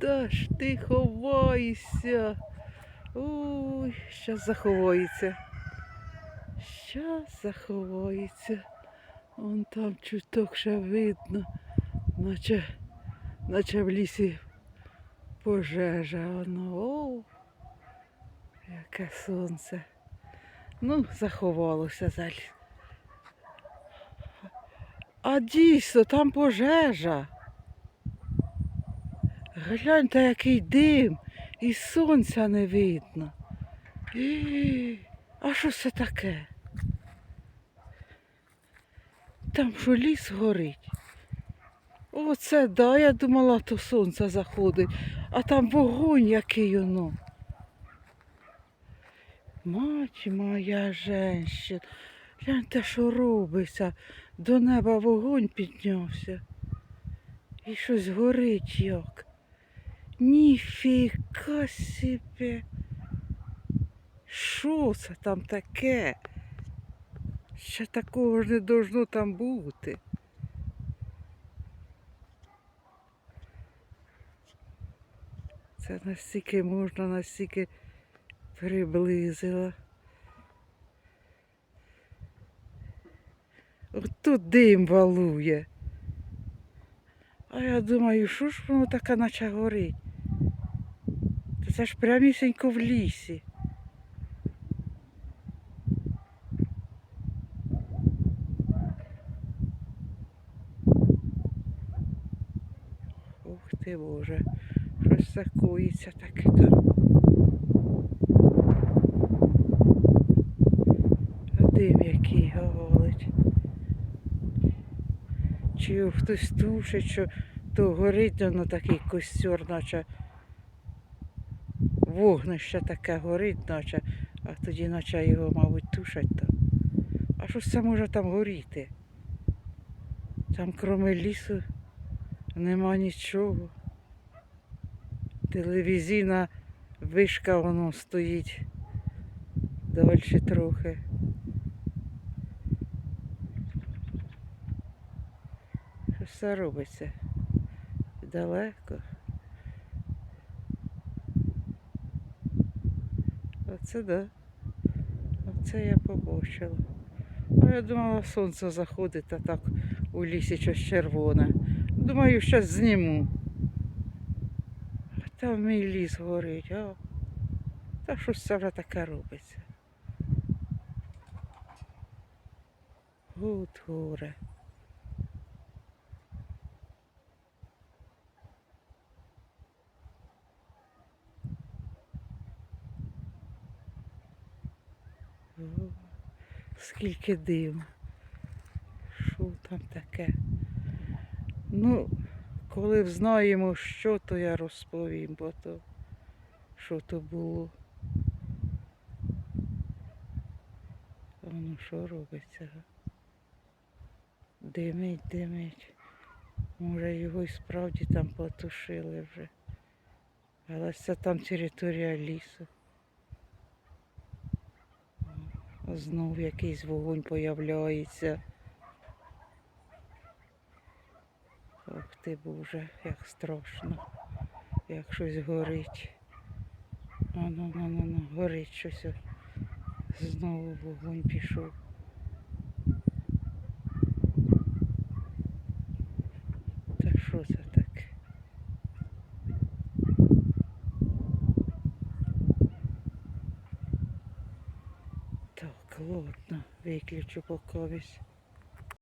Куда ж ти ховаєшся? Ой, щас заховається. Щас заховається. Вон там чуток ще видно, наче, наче в лісі пожежа. Воно, о, яке сонце. Ну, заховалося залі. А дійсно, там пожежа. Гляньте, який дим, і сонця не видно. Е, А що це таке? Там що ліс горить. Оце да, я думала, то сонце заходить, а там вогонь який воно. Мать моя женщина, гляньте, що робиться. До неба вогонь піднявся. І щось горить як. Ніфіга собі. Що це там таке? Ще такого ж не должно там бути. Це настільки можна, настільки приблизила. От дим валує. А я думаю, що ж воно таке наче горить? Це ж прямісінько в лісі. Ух ти Боже, щось це коїться таке там. Дим який галить. Чи хтось тушить, що то горить воно такий костер, наче вогнище таке горить, наче, а тоді наче його, мабуть, тушать там. А що це може там горіти? Там кроме лісу нема нічого. Телевізійна вишка воно стоїть далі трохи. Що все робиться? Далеко. Оце да. Оце я побачила. А я думала, сонце заходить, а так у лісі щось червоне. Думаю, щас зніму. А там мій ліс горить, а. Та що ж це вже таке робиться? От горе. О, Скільки дим. Що там таке? Ну, коли взнаємо, що, то я розповім, бо то що то було. А ну що робиться? Димить, димить. Може його і справді там потушили вже. Але це там територія лісу. О, Знов якийсь вогонь появляється. Ох ти Боже, як страшно, як щось горить. Ну, ну, ну, ну, ну, горить щось. Знову вогонь пішов. Та що це ладно, виключу поки.